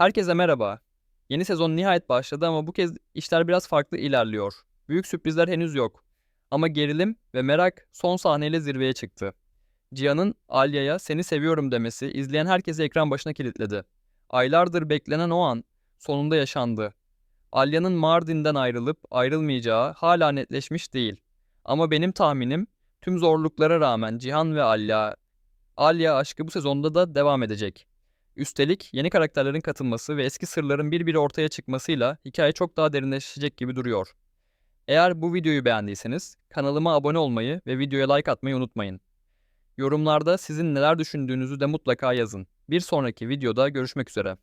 Herkese merhaba. Yeni sezon nihayet başladı ama bu kez işler biraz farklı ilerliyor. Büyük sürprizler henüz yok. Ama gerilim ve merak son sahneyle zirveye çıktı. Cihan'ın Alya'ya seni seviyorum demesi izleyen herkesi ekran başına kilitledi. Aylardır beklenen o an sonunda yaşandı. Alya'nın Mardin'den ayrılıp ayrılmayacağı hala netleşmiş değil. Ama benim tahminim tüm zorluklara rağmen Cihan ve Alya, Alya aşkı bu sezonda da devam edecek. Üstelik yeni karakterlerin katılması ve eski sırların bir bir ortaya çıkmasıyla hikaye çok daha derinleşecek gibi duruyor. Eğer bu videoyu beğendiyseniz kanalıma abone olmayı ve videoya like atmayı unutmayın. Yorumlarda sizin neler düşündüğünüzü de mutlaka yazın. Bir sonraki videoda görüşmek üzere.